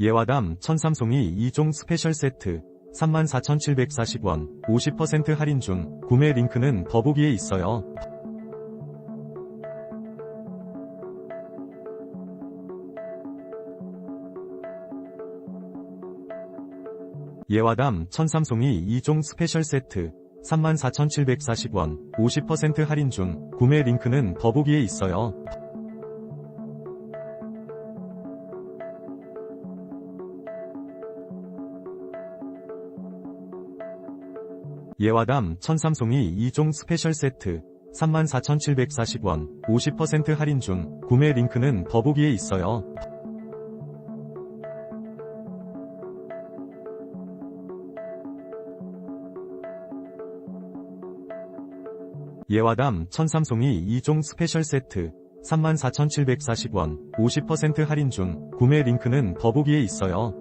예와담 천삼송이 2종 스페셜 세트 34,740원 50% 할인 중 구매 링크는 더보기에 있어요. 예와담 천삼송이 2종 스페셜 세트 34,740원 50% 할인 중 구매 링크는 더보기에 있어요. 예와담 천삼송이 2종 스페셜 세트 34,740원 50% 할인 중 구매 링크는 더보기에 있어요. 예와담 천삼송이 2종 스페셜 세트 34,740원 50% 할인 중 구매 링크는 더보기에 있어요.